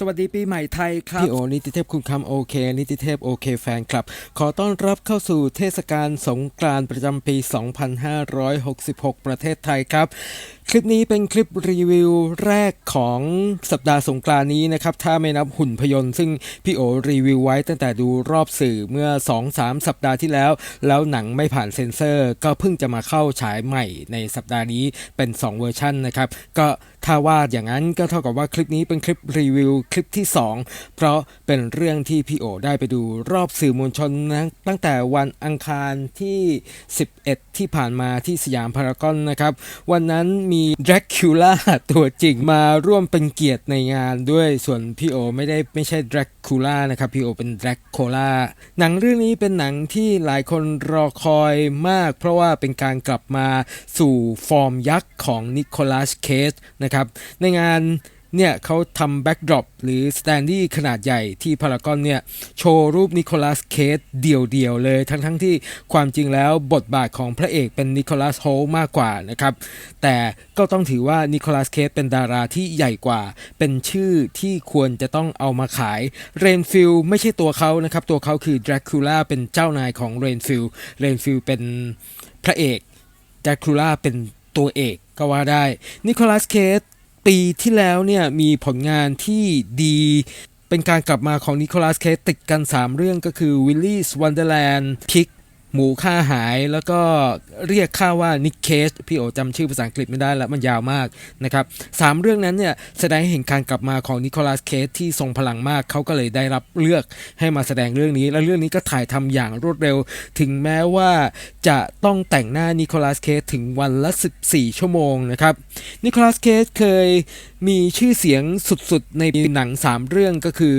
สวัสดีปีใหม่ไทยครับ พี่โอนิติเทพคุณคำโอเค นิติเทพโอเคแฟนคลับ ขอต้อนรับเข้าสู่เทศกาลสงกรานต์ประจำปี 2566 ประเทศไทยครับ คลิปนี้เป็นคลิปรีวิวแรกของสัปดาห์สงกรานนี้นะครับ ถ้าไม่นับหุ่นพยนต์ซึ่งพี่โอรีวิวไว้ตั้งแต่ดูรอบสื่อเมื่อ 2-3 สัปดาห์ที่แล้ว แล้วหนังไม่ผ่านเซ็นเซอร์ ก็เพิ่งจะมาเข้าฉายใหม่ในสัปดาห์นี้เป็น 2 เวอร์ชันนะครับ ก็ถ้าว่าอย่างนั้นก็เท่ากับว่าคลิปนี้เป็นคลิปรีวิวคลิปที่ 2 เพราะเป็นเรื่องที่พี่โอได้ไปดูรอบสื่อมวลชนนะตั้งแต่วันอังคารที่ 11 ที่ผ่านมาที่สยามพารากอนนะครับวันนั้นมีดรากูล่าตัวจริงมาร่วมเป็นเกียรติในงานด้วยส่วนพี่โอไม่ได้ไม่ใช่ดรากูล่านะครับพี่โอเป็นดราโคล่าหนังเรื่องนี้เป็นหนังที่หลายคนรอคอยมาก เพราะว่าเป็นการกลับมาสู่ฟอร์มยักษ์ของนิโคลัสเคสนะครับในงาน เนี่ยเขาทำแบ็กดรอปหรือสแตนดี้ขนาดใหญ่ที่พารากอนเนี่ยโชว์รูปนิโคลัสเคสเดี่ยวๆเลย ทั้งๆทที่ความจริงแล้วบทบาทของพระเอกเป็นนิโคลัสโฮมากกว่านะครับ แต่ก็ต้องถือว่านิโคลัสเคสเป็นดาราที่ใหญ่กว่า เป็นชื่อที่ควรจะต้องเอามาขายเรนฟิลไม่ใช่ตัวเขานะครับ ตัวเขาคือดรากูล่าเป็นเจ้านายของเรนฟิลเรนฟิลเป็นพระเอกดรากูล่าเป็นตัวเอกก็ว่าได้นิโคลัสเคส ปีที่แล้วเนี่ยมีผลงานที่ดีเป็นการกลับมาของนิโคลัสเคสติดกัน 3 เรื่องก็คือ Willy's Wonderland พิก หมูค่าหายแล้วก็เรียกค่าว่านิกเคสพี่โอจำชื่อภาษาอังกฤษไม่ได้แล้วมันยาวมากนะครับสามเรื่องนั้นเนี่ยแสดงให้เห็นการกลับมาของนิโคลัสเคสที่ทรงพลังมากเขาก็เลยได้รับเลือกให้มาแสดงเรื่องนี้ แล้วเรื่องนี้ก็ถ่ายทำอย่างรวดเร็ว ถึงแม้ว่าจะต้องแต่งหน้านิโคลัสเคสถึงวันละ 14 ชั่วโมงนะครับนิโคลัสเคสเคยมีชื่อเสียงสุดๆ ในหนัง 3 เรื่องก็คือ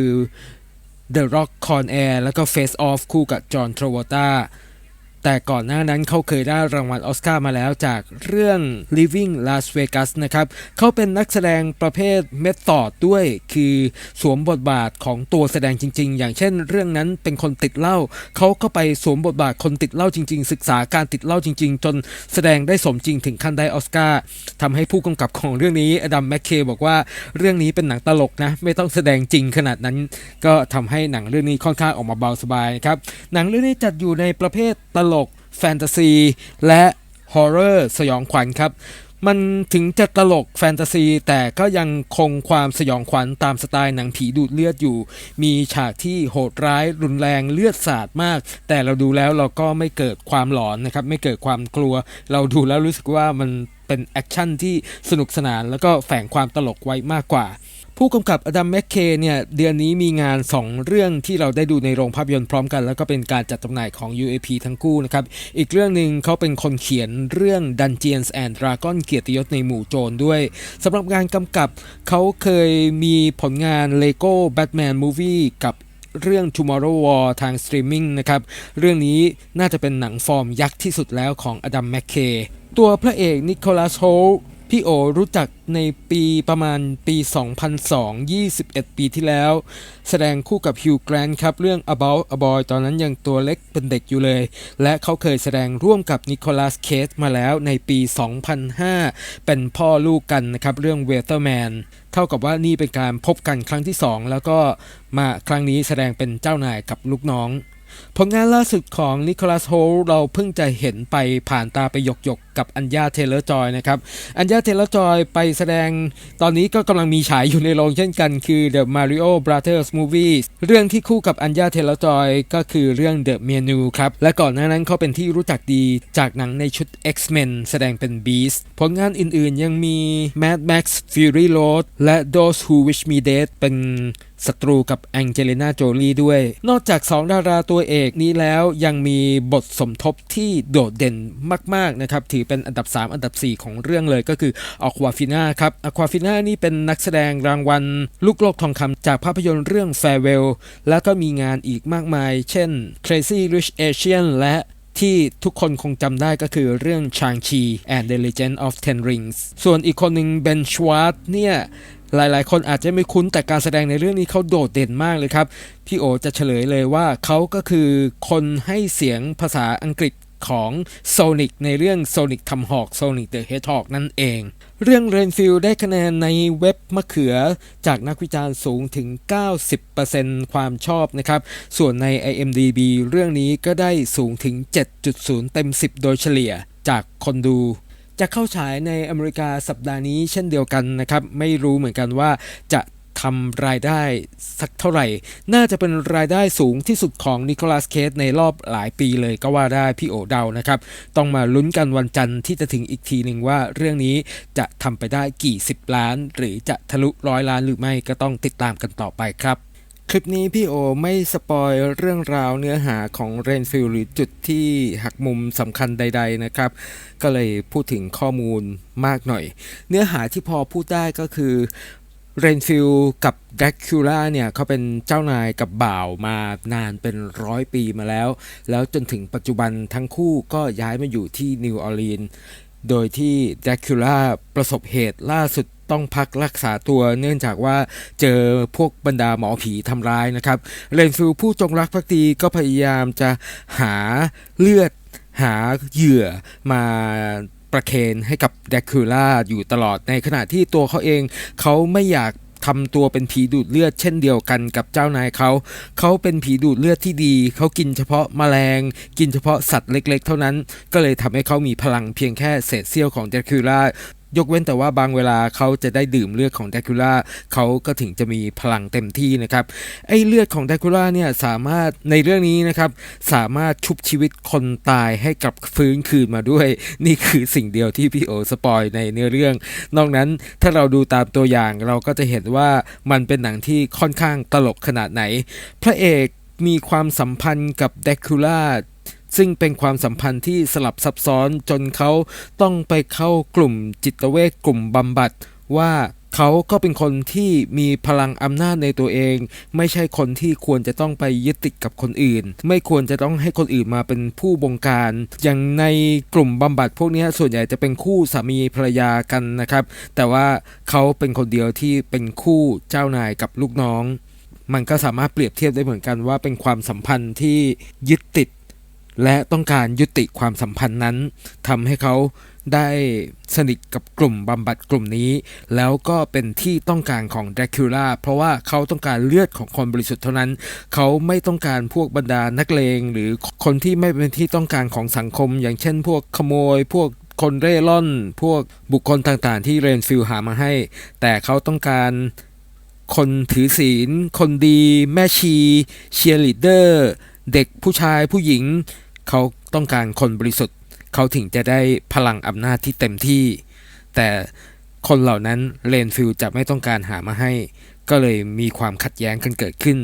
The Rock Con Air แล้วก็ Face Off คู่กับจอห์นทร v ว l ต a แต่ก่อนหน้านั้นเขาเคยได้รางวัลออสการ์มาแล้วจากเรื่อง Living Las Vegas นะครับ เขาเป็นนักแสดงประเภทเม t ธอดด้วย คือสวมบทบาทของตัวแสดงจริง ๆ อย่างเช่น เรื่องนั้นเป็นคนติดเหล้าเขาก็ไปสวมบทบาทคนติดเหล้าจริง ๆ ศึกษาการติดเหล้าจริง ๆ จนแสดงได้สมจริงถึงขั้นได้ออสการ์ทำให้ผู้กำกับของเรื่องนี้อดัมแมคเคบอกว่าเรื่องนี้เป็นหนังตลกนะไม่ต้องแสดงจริงขนาดนั้น ก็ทำให้หนังเรื่องนี้ค่อนข้างออกมาเบาสบายนะครับหนังเรื่องนี้จัดอยู่ในประเภทตลลก แฟนตาซี และฮอร์เรอร์สยองขวัญครับ มันถึงจะตลกแฟนตาซี แต่ก็ยังคงความสยองขวัญตามสไตล์หนังผีดูดเลือดอยู่ มีฉากที่โหดร้ายรุนแรงเลือดสาดมาก แต่เราดูแล้วเราก็ไม่เกิดความหลอนนะครับ ไม่เกิดความกลัว เราดูแล้วรู้สึกว่ามันเป็นแอคชั่นที่สนุกสนานแล้วก็แฝงความตลกไว้มากกว่า ผู้กำกับอดัมแมคเคเนี่ยเดือนนี้มีงาน 2 เรื่องที่เราได้ดูในโรงภาพยนตร์พร้อมกัน แล้วก็เป็นการจัดจำหน่ายของ UAP ทั้งคู่นะครับ อีกเรื่องหนึ่งเขาเป็นคนเขียนเรื่อง Dungeons and Dragon เกียรติยศในหมู่โจรด้วยสำหรับงานกำกับเขาเคยมีผลงาน Lego Batman Movie กับเรื่อง Tomorrow War ทางสตรีมมิ่งนะครับ เรื่องนี้น่าจะเป็นหนังฟอร์มยักษ์ที่สุดแล้วของอดัมแมคเคตัวพระเอกนิโคลัสโฮ พี่โอรู้จักในปีประมาณปี 2002 21 ปีที่แล้ว แสดงคู่กับฮิวแกรนท์ครับ เรื่อง About a Boy ตอนนั้นยังตัวเล็กเป็นเด็กอยู่เลย และเขาเคยแสดงร่วมกับนิโคลัสเคสมาแล้วในปี 2005 เป็นพ่อลูกกันนะครับ เรื่อง Weatherman เท่ากับว่านี่เป็นการพบกันครั้งที่ 2 แล้วก็มาครั้งนี้แสดงเป็นเจ้านายกับลูกน้อง ผลงานล่าสุดของนิโคลัสโฮลเราเพิ่งจะเห็นไปผ่านตาไปหยกๆกับอัญญาเทเลอร์จอยนะครับ อัญญาเทเลอร์จอยไปแสดงตอนนี้ก็กำลังมีฉายอยู่ในโรงเช่นกันคือ The Mario Brothers Movie เรื่องที่คู่กับอัญญาเทเลอร์จอยก็คือเรื่อง The Menu ครับ และก่อนหน้านั้นเขาเป็นที่รู้จักดีจากหนังในชุด X-Men แสดงเป็น Beast ผลงานอื่นๆยังมี Mad Max Fury Road และ Those Who Wish Me Dead เป็น ศัตรูกับแองเจลิน่าโจลีด้วย นอกจาก 2 ดาราตัวเอกนี้แล้วยังมีบทสมทบที่โดดเด่นมากๆนะครับถือเป็นอันดับ 3 อันดับ 4 ของเรื่องเลยก็คืออควาฟิน่าครับอควาฟิน่านี่เป็นนักแสดงรางวัล ลูกโลกทองคำจากภาพยนตร์เรื่อง Farewell แล้วก็มีงานอีกมากมาย เช่น Crazy Rich Asian และที่ทุกคนคงจำได้ก็คือเรื่อง Shang-Chi and the Legend of Ten Rings ส่วนอีกคนหนึ่งเบนชวาร์ตเนี่ย หลายๆ คนอาจจะไม่คุ้นแต่การแสดงในเรื่องนี้เขาโดดเด่นมากเลยครับ พี่โอจะเฉลยเลยว่าเขาก็คือคนให้เสียงภาษาอังกฤษของโซนิกในเรื่องโซนิกทำหอกโซนิกเดอะเฮดฮอกนั่นเอง เรื่องเรนฟิลได้คะแนนในเว็บมะเขือจากนักวิจารณ์สูงถึง 90%ความชอบนะครับ ส่วนใน IMDB เรื่องนี้ก็ได้สูงถึง 7.0 เต็ม 10 โดยเฉลี่ยจากคนดู จะเข้าฉายในอเมริกาสัปดาห์นี้เช่นเดียวกันนะครับ ไม่รู้เหมือนกันว่าจะทำรายได้สักเท่าไหร่ น่าจะเป็นรายได้สูงที่สุดของนิโคลัสเคสในรอบหลายปีเลยก็ว่าได้พี่โอเดานะครับ ต้องมาลุ้นกันวันจันทร์ที่จะถึงอีกทีหนึ่งว่าเรื่องนี้จะทำไปได้กี่สิบล้าน หรือจะทะลุร้อยล้านหรือไม่ก็ต้องติดตามกันต่อไปครับ คลิปนี้พี่โอไม่สปอยเรื่องราวเนื้อหาของเรนฟิลหรือจุดที่หักมุมสำคัญใด ๆนะครับ ก็เลยพูดถึงข้อมูลมากหน่อย เนื้อหาที่พอพูดได้ก็คือเรนฟิลกับแดกคิล่าเนี่ยเขาเป็นเจ้านายกับบ่าวมานานเป็นร้อยปีมาแล้ว แล้วจนถึงปัจจุบันทั้งคู่ก็ย้ายมาอยู่ที่นิวออร์ลีนโดยที่แดกคิล่าประสบเหตุล่าสุด ต้องพักรักษาตัวเนื่องจากว่าเจอพวกบรรดาหมอผีทำร้ายนะครับเรนฟิลผู้จงรักภักดีก็พยายามจะหาเลือดหาเหยื่อมาประเคนให้กับแดคิล่าอยู่ตลอดในขณะที่ตัวเขาเองเขาไม่อยากทำตัวเป็นผีดูดเลือดเช่นเดียวกันกับเจ้านายเขา เขาเป็นผีดูดเลือดที่ดี เขากินเฉพาะแมลง กินเฉพาะสัตว์เล็กๆ เท่านั้น ก็เลยทำให้เขามีพลังเพียงแค่เศษเสี้ยวของแดคิล่า ยกเว้นแต่ว่าบางเวลาเขาจะได้ดื่มเลือดของแดกคิล่าเขาก็ถึงจะมีพลังเต็มที่นะครับไอ้เลือดของแดกคิล่าเนี่ยสามารถในเรื่องนี้นะครับสามารถชุบชีวิตคนตายให้กลับฟื้นคืนมาด้วย นี่คือสิ่งเดียวที่พี่โอสปอยในเนื้อเรื่อง นอกนั้นถ้าเราดูตามตัวอย่างเราก็จะเห็นว่ามันเป็นหนังที่ค่อนข้างตลกขนาดไหน พระเอกมีความสัมพันธ์กับแดกคิล่า ซึ่งเป็นความสัมพันธ์ที่สลับซับซ้อนจนเขาต้องไปเข้ากลุ่มจิตเวชกลุ่มบำบัดว่าเขาก็เป็นคนที่มีพลังอำนาจในตัวเอง ไม่ใช่คนที่ควรจะต้องไปยึดติดกับคนอื่น ไม่ควรจะต้องให้คนอื่นมาเป็นผู้บงการ อย่างในกลุ่มบำบัดพวกนี้ส่วนใหญ่จะเป็นคู่สามีภรรยากันนะครับ แต่ว่าเขาเป็นคนเดียวที่เป็นคู่เจ้านายกับลูกน้อง มันก็สามารถเปรียบเทียบได้เหมือนกันว่าเป็นความสัมพันธ์ที่ยึดติด และต้องการยุติความสัมพันธ์นั้นทำให้เขาได้สนิทกับกลุ่มบำบัดกลุ่มนี้ แล้วก็เป็นที่ต้องการของแดคิล่าเพราะว่าเขาต้องการเลือดของคนบริสุทธิ์เท่านั้น เขาไม่ต้องการพวกบรรดานักเลง หรือคนที่ไม่เป็นที่ต้องการของสังคม อย่างเช่น พวกขโมย พวกคนเร่ร่อน พวกบุคคลต่างๆ ที่เรนฟิลหามาให้ แต่เขาต้องการคนถือศีล คนดี แม่ชี เชียร์ลีดเดอร์ เด็กผู้ชายผู้หญิง เขาต้องการคนบริสุทธิ์ เขาถึงจะได้พลังอำนาจที่เต็มที่ แต่คนเหล่านั้นเรนฟิลจะไม่ต้องการหามาให้ ก็เลยมีความขัดแย้งกันเกิดขึ้น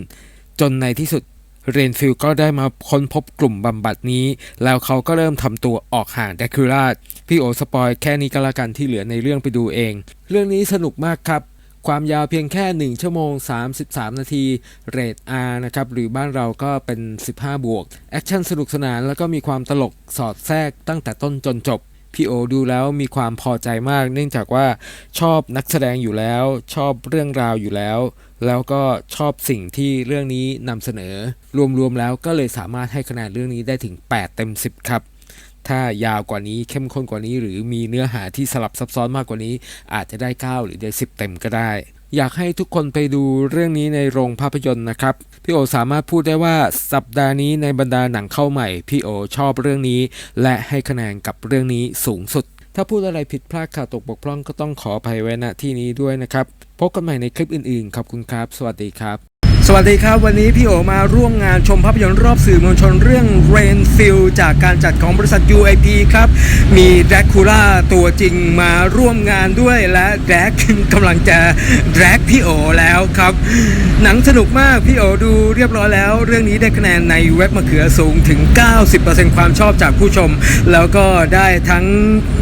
จนในที่สุดเรนฟิลก็ได้มาค้นพบกลุ่มบำบัดนี้ แล้วเขาก็เริ่มทำตัวออกห่างแดคูล่าพี่โอสปอยแค่นี้ก็แล้วกันที่เหลือในเรื่องไปดูเอง เรื่องนี้สนุกมากครับ ความยาวเพียงแค่ 1 ชั่วโมง 33 นาที เรท R นะครับ หรือบ้านเราก็เป็น 15 บวก แอคชั่นสนุกสนานแล้วก็มีความตลกสอดแทรกตั้งแต่ต้นจนจบ พี่โอดูแล้วมีความพอใจมาก เนื่องจากว่าชอบนักแสดงอยู่แล้ว ชอบเรื่องราวอยู่แล้ว แล้วก็ชอบสิ่งที่เรื่องนี้นำเสนอ รวมๆแล้วก็เลยสามารถให้คะแนนเรื่องนี้ได้ถึง 8 เต็ม 10 ครับ ถ้ายาวกว่านี้เข้มข้นกว่านี้หรือมีเนื้อหาที่สลับซับซ้อนมากกว่านี้ อาจจะได้ 9 หรือได้ 10 เต็มก็ได้ อยากให้ทุกคนไปดูเรื่องนี้ในโรงภาพยนตร์นะครับ พี่โอสามารถพูดได้ว่าสัปดาห์นี้ในบรรดาหนังเข้าใหม่ พี่โอชอบเรื่องนี้ และให้คะแนนกับเรื่องนี้สูงสุด ถ้าพูดอะไรผิดพลาดขาดตกบกพร่องก็ต้องขออภัยไว้ณที่นี้ด้วยนะครับ พบกันใหม่ในคลิปอื่นๆ ขอบคุณครับ สวัสดีครับ สวัสดีครับวันนี้พี่โอมาร่วมงานชมภาพยนตร์รอบสื่อมวลชนเรื่อง Rainfield จากการจัดของบริษัท UIP ครับ มีแดกคูล่าตัวจริงมาร่วมงานด้วยและแดกกำลังจะแดกพี่โอแล้วครับ หนังสนุกมากพี่โอดูเรียบร้อยแล้ว เรื่องนี้ได้คะแนนในเว็บมะเขือสูงถึง 90%ความชอบจากผู้ชม แล้วก็ได้ทั้ง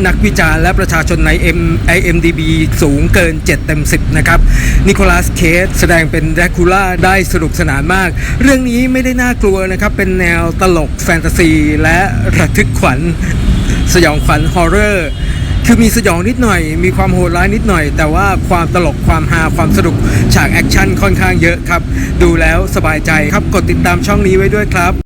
นักวิจารณ์และประชาชนใน M IMDB สูงเกิน 7 เต็ม 10 นะครับนิโคลัสเคสแสดงเป็นแดกคูล่าได้ได้สนุกสนานมาก เรื่องนี้ไม่ได้น่ากลัวนะครับ เป็นแนวตลกแฟนตาซี และระทึกขวัญ สยองขวัญฮอร์เรอร์คือมีสยองนิดหน่อย มีความโหดร้ายนิดหน่อย แต่ว่าความตลกความฮาความสนุกฉากแอคชั่นค่อนข้างเยอะครับ ดูแล้วสบายใจครับกดติดตามช่องนี้ไว้ด้วยครับ